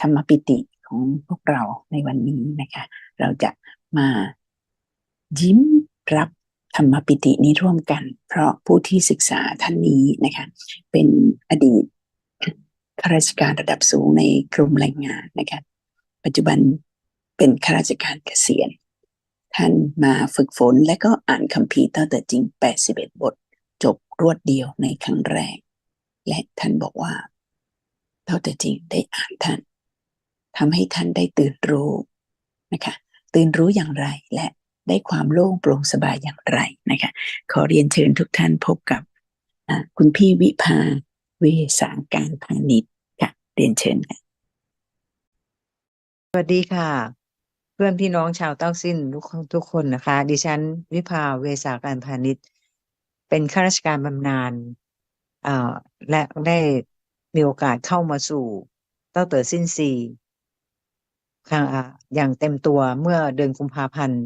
ธรรมปิติของพวกเราในวันนี้นะคะ เราจะมายิ้มรับธรรมปิตินี้ร่วมกัน เพราะผู้ที่ศึกษาท่านนี้นะคะ เป็นอดีตข้าราชการระดับสูงในกรมแรงงานนะคะ ปัจจุบันเป็นข้าราชการเกษียณ ท่านมาฝึกฝนและก็อ่านคัมภีร์ตั้งแต่จริง 81 บท จบรวดเดียวในครั้งแรก และท่านบอกว่าเท่าแต่จริงได้อ่านท่าน ทำให้ท่านได้ตื่นรู้นะคะตื่นรู้อย่างไรและได้ความโล่งโปร่งสบายอย่างไรนะคะขอเรียนเชิญทุกท่านพบกับคุณพี่วิภาเวสางการพาณิชย์ค่ะเรียนเชิญค่ะสวัสดีค่ะเพื่อนพี่น้องชาวเต้าสิ้นทุกคนทุกคนนะคะ ดิฉันวิภาเวสาการพาณิชย์ เป็นข้าราชการบำนาญอ่าและได้มีโอกาสเข้ามาสู่เต้าเต๋อสิ้นซีค่ อย่างเต็มตัวเมื่อเดือนกุมภาพันธ์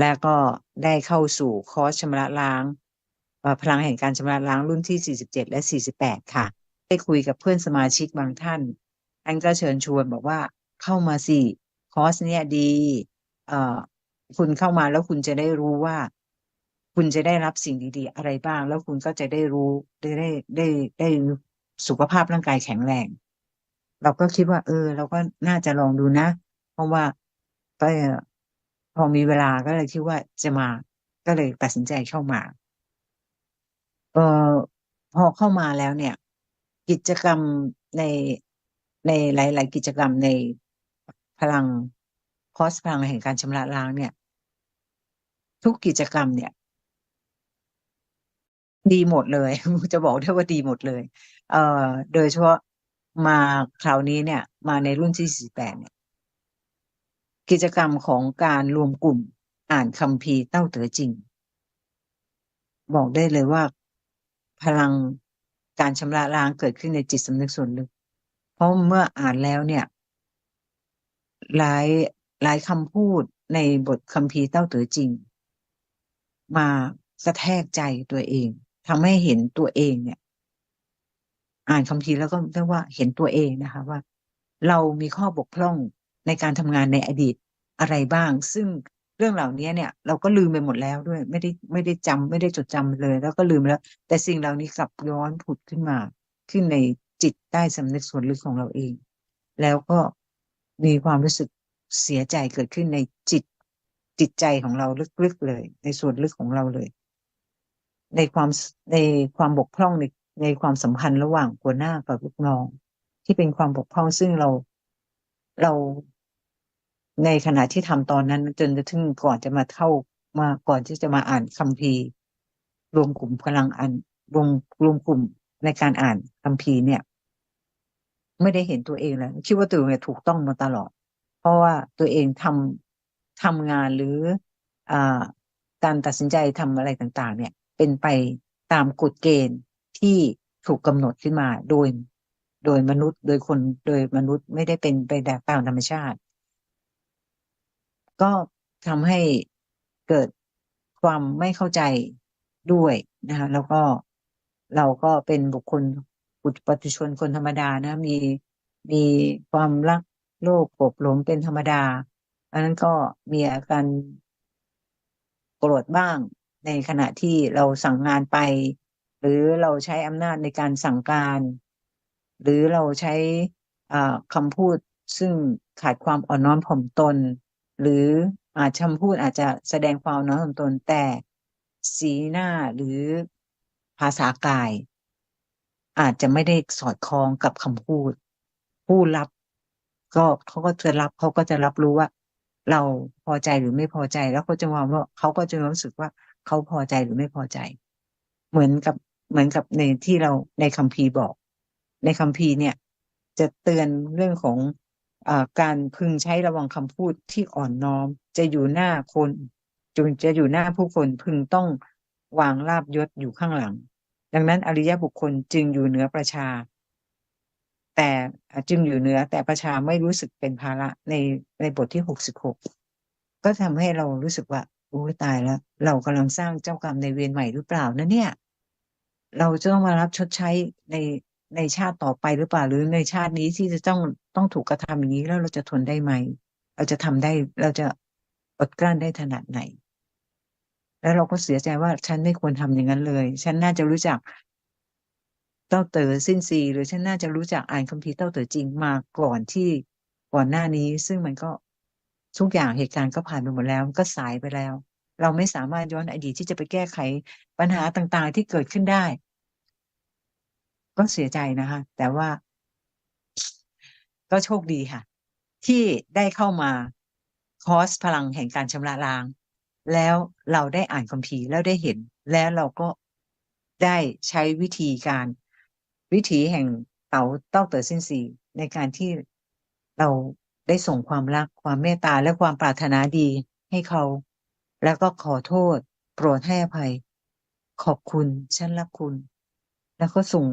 และก็ได้เข้าสู่คอร์สชำระล้าง พลังแห่งการชำระล้างรุ่นที่ 47 และ 48 ค่ะ ได้คุยกับเพื่อนสมาชิกบางท่านอันก็เชิญชวนบอกว่าเข้ามาสิคอร์สเนี่ยดีคุณเข้ามาแล้วคุณจะได้รู้ว่า คุณจะได้รับสิ่งดีๆ อะไรบ้าง แล้วคุณก็จะได้รู้ได้ได้ได้ได้สุขภาพร่างกายแข็งแรง เราก็คิดว่า เออ เราก็น่าจะลองดูนะ เพราะว่าก็พอมีเวลาก็เลยคิดว่าจะมาก็เลยตัดสินใจเข้ามา เออพอเข้ามาแล้วเนี่ย กิจกรรมในในหลาย ๆ กิจกรรมในพลังคอสพลังแห่งการชำระล้างเนี่ย ทุกกิจกรรมเนี่ย ดีหมดเลยจะบอกได้ว่าดีหมดเลย เอ่อ โดยเฉพาะ มาคราวนี้เนี่ย มาในรุ่นที่สี่แปดเนี่ย กิจกรรมของการรวมกลุ่มอ่านคัมภีร์เต้าเต๋อจริง บอกได้เลยว่าพลังการชำระล้างเกิดขึ้นในจิตสำนึกส่วนลึก เพราะเมื่ออ่านแล้วเนี่ยหลายหลายคำพูดในบทคัมภีร์เต้าเต๋อจริง มากระแทกใจตัวเองทำให้เห็นตัวเองเนี่ย อ่านคัมภีร์แล้วก็เรียกว่าเห็นตัวเองนะคะว่า เรามีข้อบกพร่องในการทำงานในอดีตอะไรบ้าง ซึ่งเรื่องเหล่านี้เนี่ย เราก็ลืมไปหมดแล้วด้วย ไม่ได้ไม่ได้จำไม่ได้จดจำเลย แล้วก็ลืมแล้ว แต่สิ่งเหล่านี้กลับย้อนผุดขึ้นมา ขึ้นในจิตใต้สำนึกส่วนลึกของเราเอง แล้วก็มีความรู้สึกเสียใจเกิดขึ้นในจิตจิตใจของเราลึกๆเลย ในส่วนลึกของเราเลย ในความในความบกพร่องใน ในความสัมพันธ์ระหว่างหัวหน้ากับลูกน้อง ที่เป็นความบกพร่องซึ่งเราเราในขณะที่ทำตอนนั้น จนจะถึงก่อนจะมาเข้ามาก่อนที่จะมาอ่านคัมภีร์รวมกลุ่มพลังอันรวมรวมกลุ่มในการอ่านคัมภีร์เนี่ย ไม่ได้เห็นตัวเองแล้วคิดว่าตัวเองถูกต้องมาตลอด เพราะว่าตัวเองทำทำงานหรืออ่าการตัดสินใจทำอะไรต่าง ๆ เนี่ย เป็นไปตามกฎเกณฑ์ ที่ถูกกำหนดขึ้นมาโดย โดยมนุษย์ โดยคนโดยมนุษย์ไม่ได้เป็นไปแบบตามธรรมชาติ ก็ทำให้เกิดความไม่เข้าใจด้วยนะคะแล้วก็เราก็เป็นบุคคลปุถุชนคนธรรมดานะ มีมีความรักโลภโกรธหลงเป็นธรรมดา อันนั้นก็มีอาการโกรธบ้างในขณะที่เราสั่งงานไป หรือเราใช้อำนาจในการสั่งการ หรือเราใช้คำพูดซึ่งขาดความอ่อนน้อมถ่อมตน หรืออาจคำพูดอาจจะแสดงความน้อมตน แต่สีหน้าหรือภาษากาย อาจจะไม่ได้สอดคล้องกับคำพูด ผู้รับ ก็เขาก็จะรับเขาก็จะรับรู้ว่า เราพอใจหรือไม่พอใจ แล้วเขาจะมองว่าเขาก็จะรู้สึกว่าเขาพอใจหรือไม่พอใจ เหมือนกับ เหมือนกับในที่เราในคัมภีร์บอก ในคัมภีร์เนี่ย จะเตือนเรื่องของการพึงใช้ระวังคำพูดที่อ่อนน้อม จะอยู่หน้าคนจนจะอยู่หน้าผู้คนพึงต้องวางลาบยศอยู่ข้างหลัง ดังนั้นอริยบุคคลจึงอยู่เหนือประชา แต่จึงอยู่เหนือแต่ประชาไม่รู้สึกเป็นภาระในในบทที่หกสิบหกก็ทำให้เรารู้สึกว่าโอ้ตายแล้ว เรากำลังสร้างเจ้ากรรมในเวรใหม่หรือเปล่านะเนี่ย เราจะต้องมารับชดใช้ในในชาติต่อไปหรือเปล่าหรือในชาตินี้ที่จะต้องต้องถูกกระทำอย่างนี้แล้วเราจะทนได้ไหม เราจะทำได้เราจะอดกลั้นได้ขนาดไหน แล้วเราก็เสียใจว่าฉันไม่ควรทำอย่างนั้นเลย ฉันน่าจะรู้จักเต้าเต๋อสิ้นซีหรือฉันน่าจะรู้จักอ่านคัมภีร์เต้าเต๋อจริงมาก่อนที่ก่อนหน้านี้ ซึ่งมันก็ทุกอย่างเหตุการณ์ก็ผ่านไปหมดแล้วก็สายไปแล้ว เราไม่สามารถย้อนอดีตที่จะไปแก้ไขปัญหาต่างๆ ที่เกิดขึ้นได้ ก็เสียใจนะคะ แต่ว่า ก็โชคดีค่ะ ที่ได้เข้ามาคอสพลังแห่งการชำระล้าง แล้วเราได้อ่านคัมภีร์แล้วได้เห็น แล้วเราก็ได้ใช้วิธีการ วิถีแห่งเต๋าเต้าเต๋อซินซีในการที่เราได้ส่งความรักความเมตตาและความปรารถนาดีให้เขา แล้วก็ขอโทษ โปรดให้อภัย ขอบคุณ ฉันรักคุณ แล้วก็ส่ง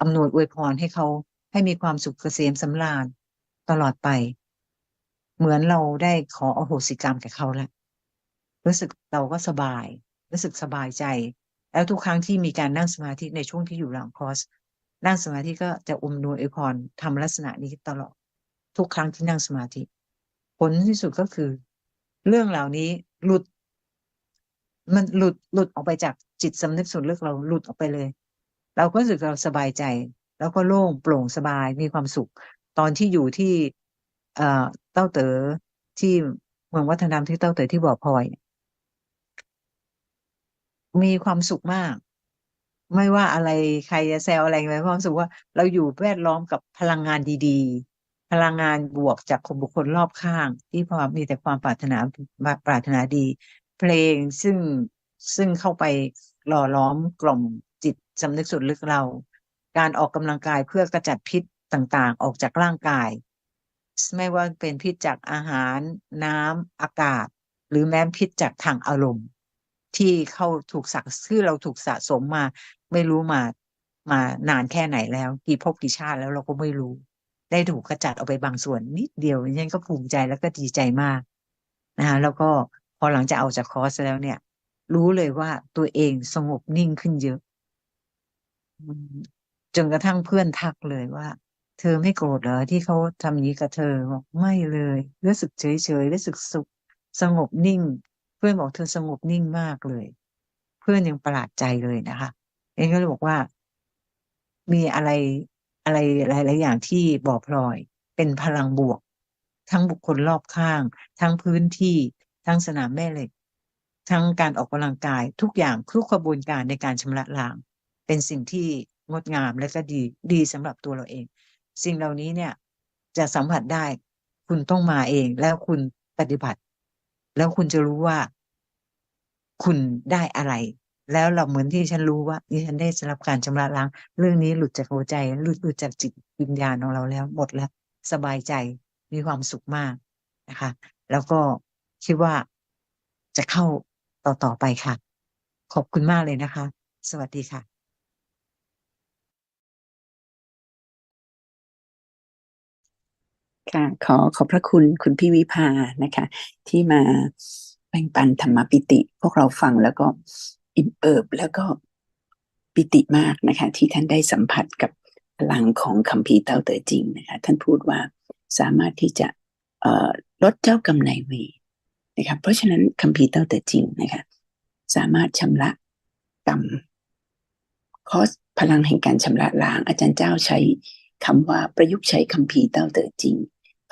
อำนวยอวยพรให้เขาให้มีความสุขเกษมสำราญตลอดไป เหมือนเราได้ขออโหสิกรรมแก่เขาแล้วรู้สึกเราก็สบาย รู้สึกสบายใจ แล้วทุกครั้งที่มีการนั่งสมาธิในช่วงที่อยู่หลังคอร์สนั่งสมาธิก็จะอมนวยอวยพรทำลักษณะนี้ตลอด ทุกครั้งที่นั่งสมาธิ ผลที่สุดก็คือ เรื่องเหล่านี้ หลุด มันหลุดหลุดออกไปจากจิตสำนึกส่วนลึกเราหลุดออกไปเลย เราก็รู้สึกเราสบายใจ แล้วก็โล่งโปร่งสบายมีความสุข ตอนที่อยู่ที่ เอ่อเต้าเต๋อที่เมืองวัฒนธรรมที่เต้าเต๋อที่บ่อพลอย มีความสุขมาก ไม่ว่าอะไรใครจะแซวอะไรไปความสุขว่า เราอยู่แวดล้อมกับพลังงานดีๆ พลังงานบวกจากคนบุคคลรอบข้าง ที่พอมีแต่ความปรารถนาปรารถนาดี เพลงซึ่งซึ่งเข้าไปหล่อล้อมกล่อมจิตสำนึกสุดลึกเรา การออกกำลังกายเพื่อกระจัดพิษต่างๆ ออกจากร่างกาย ไม่ว่าเป็นพิษจากอาหาร น้ำอากาศ หรือแม้พิษจากทางอารมณ์ ที่เข้าถูกสักที่เราถูกสะสมมา ไม่รู้มามานานแค่ไหนแล้ว กี่ภพกี่ชาติแล้วเราก็ไม่รู้ ได้ถูกกระจัดออกไปบางส่วนนิดเดียวฉันก็ภูมิใจแล้วก็ดีใจมากนะคะแล้วก็พอหลังจากเอาจากคอร์สแล้วเนี่ย รู้เลยว่าตัวเองสงบนิ่งขึ้นเยอะจนกระทั่งเพื่อนทักเลยว่า เธอไม่โกรธเหรอที่เขาทำนี้กับเธอบอกไม่เลยรู้สึกเฉยเฉยรู้สึกสุขสงบนิ่ง เพื่อนบอกเธอสงบนิ่งมากเลย เพื่อนยังประหลาดใจเลยนะคะเองก็เลยบอกว่า มีอะไร อะไรหลายๆอย่างที่บอกพลอย เป็นพลังบวก ทั้งบุคคลรอบข้าง ทั้งพื้นที่ ทั้งสนามแม่เหล็ก ทั้งการออกกำลังกายทุกอย่างทุกกระบวนการในการชำระล้าง เป็นสิ่งที่งดงามและก็ดีดีสำหรับตัวเราเอง สิ่งเหล่านี้เนี่ยจะสัมผัสได้ คุณต้องมาเองแล้วคุณปฏิบัติ แล้วคุณจะรู้ว่า คุณได้อะไร แล้วเราเหมือนที่ฉันรู้ว่านี่ฉันได้รับการชำระล้าง เรื่องนี้หลุดจากหัวใจหลุดหลุดจากจิตวิญญาณของเราแล้วหมดแล้ว สบายใจมีความสุขมากนะคะ แล้วก็คิดว่าจะเข้าต่อต่อไปค่ะ ขอบคุณมากเลยนะคะ สวัสดีค่ะค่ะขอขอบพระคุณคุณพี่วิภานะคะ ที่มาแบ่งปันธรรมปิติ พวกเราฟังแล้วก็ อิ่มเอิบแล้วก็ปิติมากนะคะ ที่ท่านได้สัมผัสกับพลังของคัมภีร์เต้าเต๋อจริงนะคะ ท่านพูดว่าสามารถที่จะลดเจ้ากรรมนายเวรนะคะเพราะฉะนั้นคัมภีร์เต้าเต๋อจริงนะคะ สามารถชำระกรรมคอสพลังแห่งการชำระล้าง อาจารย์เจ้าใช้คำว่าประยุกต์ใช้คัมภีร์เต้าเต๋อจริง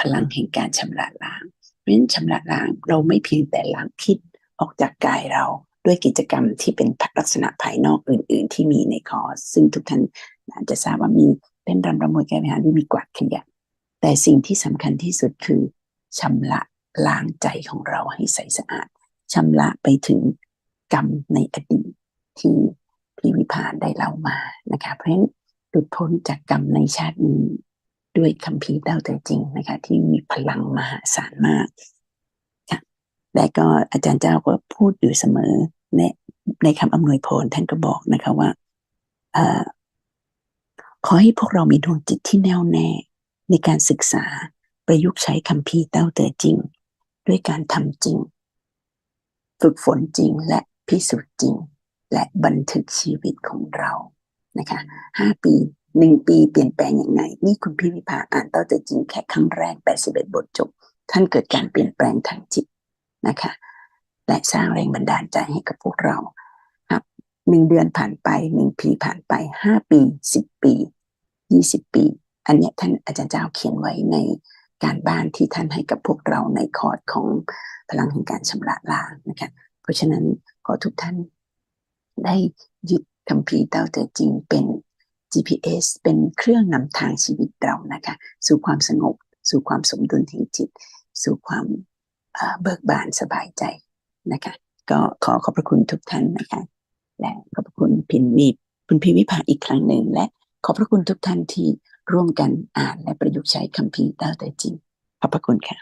พลังแห่งการชำระล้างเพราะฉะนั้นชำระล้างเราไม่เพียงแต่ล้างพิษออกจากกายเรา ด้วยกิจกรรมที่เป็นลักษณะภายนอกอื่น ๆ ที่มีในคอร์สซึ่งทุกท่านอาจจะทราบว่ามีเต้นรำรำมวยแก้ปัญหาที่มีกวาดขยะแต่สิ่งที่สำคัญที่สุดคือชำระล้างใจของเราให้ใสสะอาดชำระไปถึงกรรมในอดีตที่พี่วิพานได้เล่ามานะคะเพราะฉะนั้นหลุดพ้นจากกรรมในชาตินี้ด้วยคำพีเต้าแต่จริงนะคะที่มีพลังมหาศาลมาก และก็อาจารย์เจ้าก็พูดอยู่เสมอในในคำอำนวยพรท่านก็บอกนะคะว่าอขอให้พวกเรามีดวงจิตที่แน่วแน่ในการศึกษาประยุกต์ใช้คำพีเต้าแต่จริง ด้วยการทำจริง ฝึกฝนจริงและพิสูจน์จริง และบันทึกชีวิตของเรานะคะห้าปีหนึ่งปีเปลี่ยนแปลงอย่างไง นี่คุณพี่วิภาอ่านเต้าแต่จริงแค่ครั้งแรก81บทจบ ท่านเกิดการเปลี่ยนแปลงทางจิต นะคะและสร้างแรงบันดาลใจให้กับพวกเราครับหนึ่งเดือนผ่านไปหนึ่งปีผ่านไปห้าปีสิบปียี่สิบปี อันนี้ท่านอาจารย์เจ้าเขียนไว้ในการบ้านที่ท่านให้กับพวกเราในคอร์สของพลังแห่งการชำระล้างนะคะเพราะฉะนั้นขอทุกท่านได้ยึดคัมภีเต้าแต่จริงเป็น GPS เป็นเครื่องนำทางชีวิตเรานะคะ สู่ความสงบ สู่ความสมดุลแห่งจิต สู่ความ เบิกบานสบายใจนะคะ ก็ขอขอบพระคุณทุกท่านนะคะ และขอบพระคุณพินวีคุณพิวิภาอีกครั้งหนึ่ง และขอบพระคุณทุกท่านที่ร่วมกันอ่านและประยุกต์ใช้คำพีเต้าแต่จริง ขอบพระคุณค่ะ